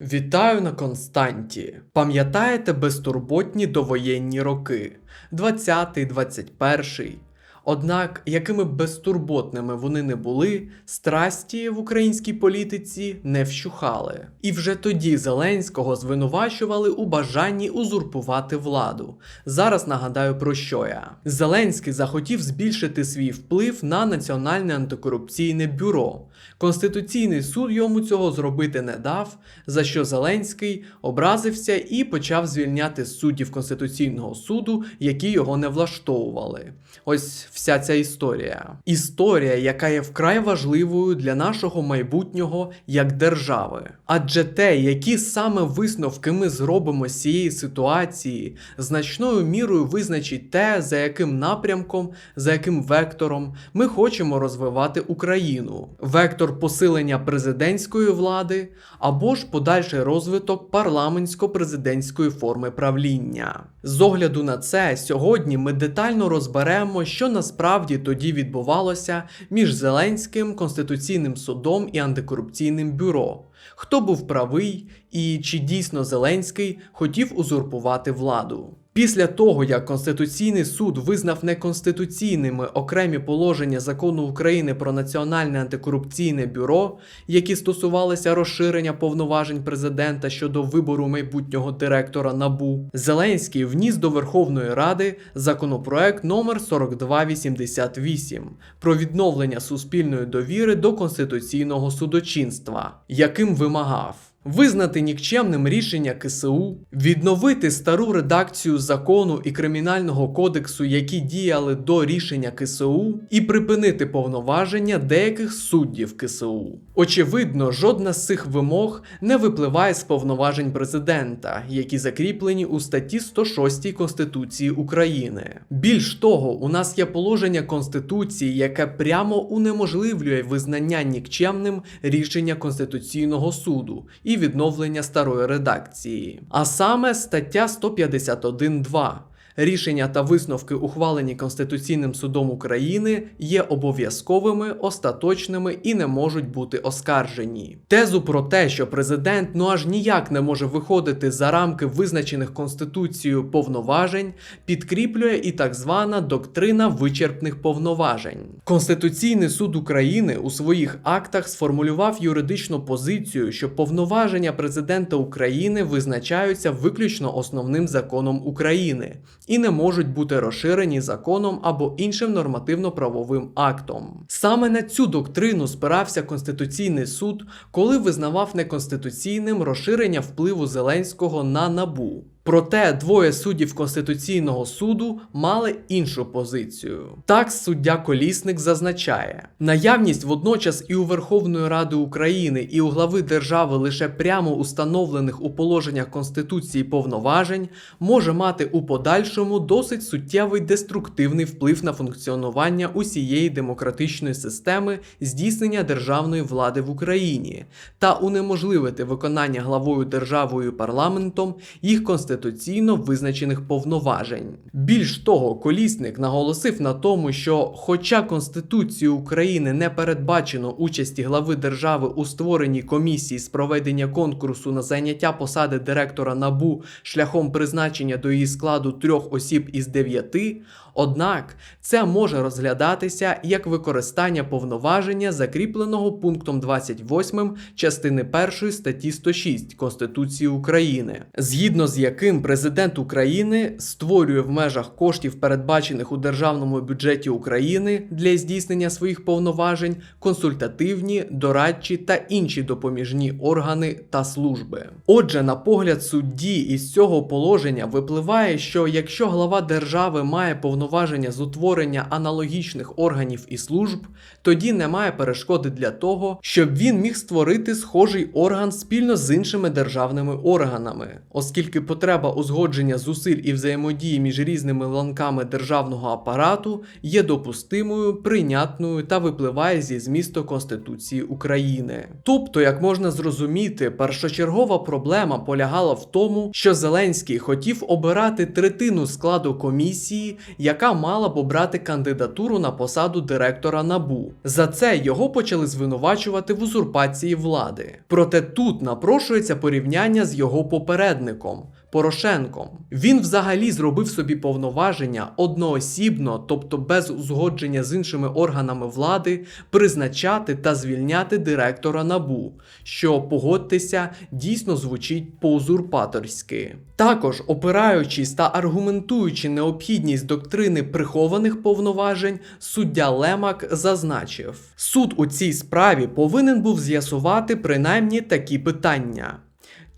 Вітаю на Константі. Пам'ятаєте безтурботні довоєнні роки 20-й, 21-й? Однак, якими безтурботними вони не були, страсті в українській політиці не вщухали. І вже тоді Зеленського звинувачували у бажанні узурпувати владу. Зараз нагадаю про що я. Зеленський захотів збільшити свій вплив на Національне антикорупційне бюро. Конституційний суд йому цього зробити не дав, за що Зеленський образився і почав звільняти суддів Конституційного суду, які його не влаштовували. Ось вся ця історія. Історія, яка є вкрай важливою для нашого майбутнього як держави. Адже те, які саме висновки ми зробимо з цієї ситуації, значною мірою визначить те, за яким напрямком, за яким вектором ми хочемо розвивати Україну. Вектор посилення президентської влади або ж подальший розвиток парламентсько-президентської форми правління. З огляду на це, сьогодні ми детально розберемо, що насправді тоді відбувалося між Зеленським, Конституційним судом і антикорупційним бюро. Хто був правий і чи дійсно Зеленський хотів узурпувати владу? Після того, як Конституційний суд визнав неконституційними окремі положення закону України про Національне антикорупційне бюро, які стосувалися розширення повноважень президента щодо вибору майбутнього директора НАБУ, Зеленський вніс до Верховної Ради законопроект номер 4288 про відновлення суспільної довіри до конституційного судочинства, яким вимагав. Визнати нікчемним рішення КСУ, відновити стару редакцію закону і кримінального кодексу, які діяли до рішення КСУ, і припинити повноваження деяких суддів КСУ. Очевидно, жодна з цих вимог не випливає з повноважень президента, які закріплені у статті 106 Конституції України. Більш того, у нас є положення Конституції, яке прямо унеможливлює визнання нікчемним рішення Конституційного суду і відновлення старої редакції. А саме стаття 151.2. Рішення та висновки, ухвалені Конституційним судом України, є обов'язковими, остаточними і не можуть бути оскаржені. Тезу про те, що президент ну аж ніяк не може виходити за рамки визначених Конституцією повноважень, підкріплює і так звана доктрина вичерпних повноважень. Конституційний суд України у своїх актах сформулював юридичну позицію, що повноваження президента України визначаються виключно основним законом України і не можуть бути розширені законом або іншим нормативно-правовим актом. Саме на цю доктрину спирався Конституційний суд, коли визнавав неконституційним розширення впливу Зеленського на набу. Проте двоє суддів Конституційного суду мали іншу позицію. Так суддя Колісник зазначає: наявність водночас і у Верховної Ради України, і у глави держави лише прямо установлених у положеннях Конституції повноважень може мати у подальшому досить суттєвий деструктивний вплив на функціонування усієї демократичної системи здійснення державної влади в Україні та унеможливити виконання главою державою парламентом їх конституційних конституційно визначених повноважень. Більш того, колісник наголосив на тому, що, хоча Конституцію України не передбачено участі глави держави у створенні комісії з проведення конкурсу на зайняття посади директора НАБУ шляхом призначення до її складу трьох осіб із дев'яти, однак це може розглядатися як використання повноваження, закріпленого пунктом 28 частини 1 статті 106 Конституції України, згідно з яким президент України створює в межах коштів, передбачених у державному бюджеті України для здійснення своїх повноважень, консультативні, дорадчі та інші допоміжні органи та служби. Отже, на погляд судді із цього положення випливає, що якщо глава держави має повноваження з утворення аналогічних органів і служб, тоді немає перешкоди для того, щоб він міг створити схожий орган спільно з іншими державними органами, оскільки потреба узгодження зусиль і взаємодії між різними ланками державного апарату є допустимою, прийнятною та випливає зі змісту Конституції України. Тобто, як можна зрозуміти, першочергова проблема полягала в тому, що Зеленський хотів обирати третину складу комісії, яка яка мала б обрати кандидатуру на посаду директора НАБУ. За це його почали звинувачувати в узурпації влади. Проте тут напрошується порівняння з його попередником. Порошенком. Він взагалі зробив собі повноваження одноосібно, тобто без узгодження з іншими органами влади, призначати та звільняти директора НАБУ, що погодьтеся, дійсно звучить по-узурпаторськи. Також, опираючись та аргументуючи необхідність доктрини прихованих повноважень, суддя Лемак зазначив: суд у цій справі повинен був з'ясувати принаймні такі питання.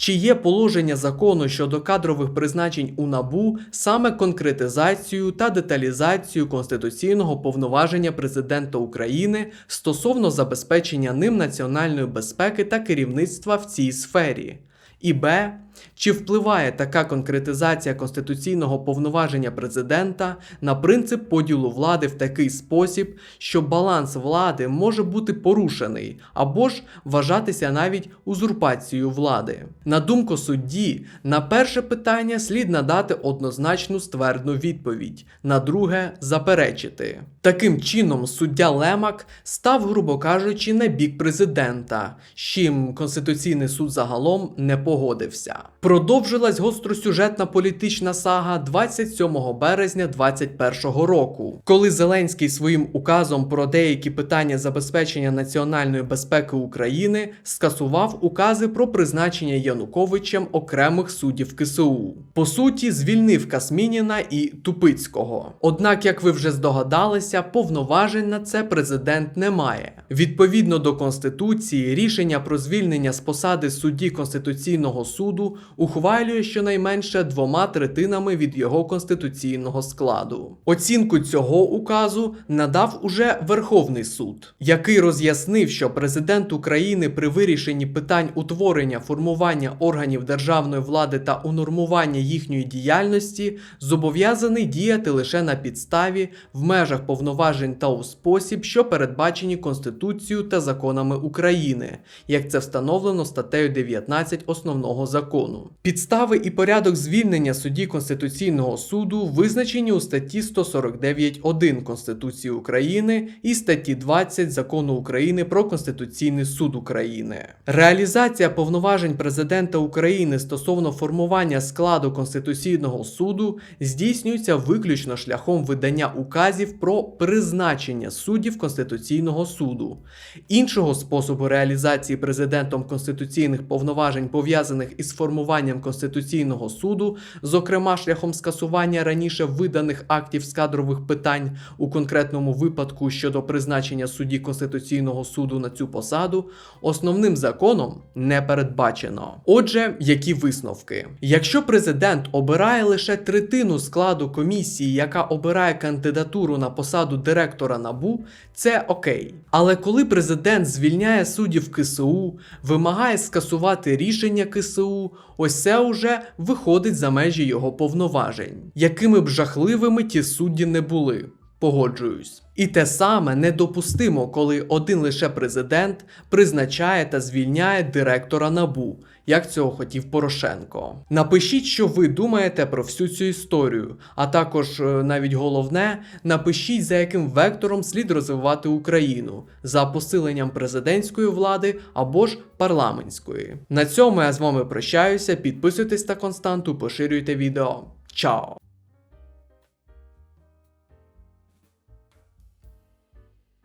Чи є положення закону щодо кадрових призначень у НАБУ саме конкретизацію та деталізацію конституційного повноваження президента України стосовно забезпечення ним національної безпеки та керівництва в цій сфері? І Б. Чи впливає така конкретизація конституційного повноваження президента на принцип поділу влади в такий спосіб, що баланс влади може бути порушений або ж вважатися навіть узурпацією влади? На думку судді, на перше питання слід надати однозначну ствердну відповідь, на друге заперечити. Таким чином, суддя Лемак став, грубо кажучи, на бік президента, з чим Конституційний суд загалом не погодився. Продовжилась гостросюжетна політична сага 27 березня 2021 року, коли Зеленський своїм указом про деякі питання забезпечення національної безпеки України скасував укази про призначення Януковичем окремих суддів КСУ. По суті, звільнив Касмініна і Тупицького. Однак, як ви вже здогадалися, повноважень на це президент не має. Відповідно до Конституції, рішення про звільнення з посади судді Конституційного суду ухвалює щонайменше двома третинами від його конституційного складу. Оцінку цього указу надав уже Верховний суд, який роз'яснив, що президент України при вирішенні питань утворення формування органів державної влади та унормування їхньої діяльності зобов'язаний діяти лише на підставі в межах повноважень та у спосіб, що передбачені Конституцією та законами України, як це встановлено статтею 19 основного закону. Підстави і порядок звільнення судді Конституційного суду визначені у статті 149.1 Конституції України і статті 20 Закону України про Конституційний суд України. Реалізація повноважень президента України стосовно формування складу Конституційного суду здійснюється виключно шляхом видання указів про призначення суддів Конституційного суду. Іншого способу реалізації президентом конституційних повноважень пов'язаних із формуванням Конституційного суду, зокрема шляхом скасування раніше виданих актів з кадрових питань у конкретному випадку щодо призначення судді Конституційного суду на цю посаду, основним законом не передбачено. Отже, які висновки? Якщо президент обирає лише третину складу комісії, яка обирає кандидатуру на посаду директора НАБУ, це окей. Але коли президент звільняє суддів КСУ, вимагає скасувати рішення КСУ, ось це уже виходить за межі його повноважень, якими б жахливими ті судді не були. Погоджуюсь. І те саме недопустимо, коли один лише президент призначає та звільняє директора НАБУ, як цього хотів Порошенко. Напишіть, що ви думаєте про всю цю історію, а також е, навіть головне, напишіть, за яким вектором слід розвивати Україну за посиленням президентської влади або ж парламентської. На цьому я з вами прощаюся. Підписуйтесь на константу, поширюйте відео. Чао!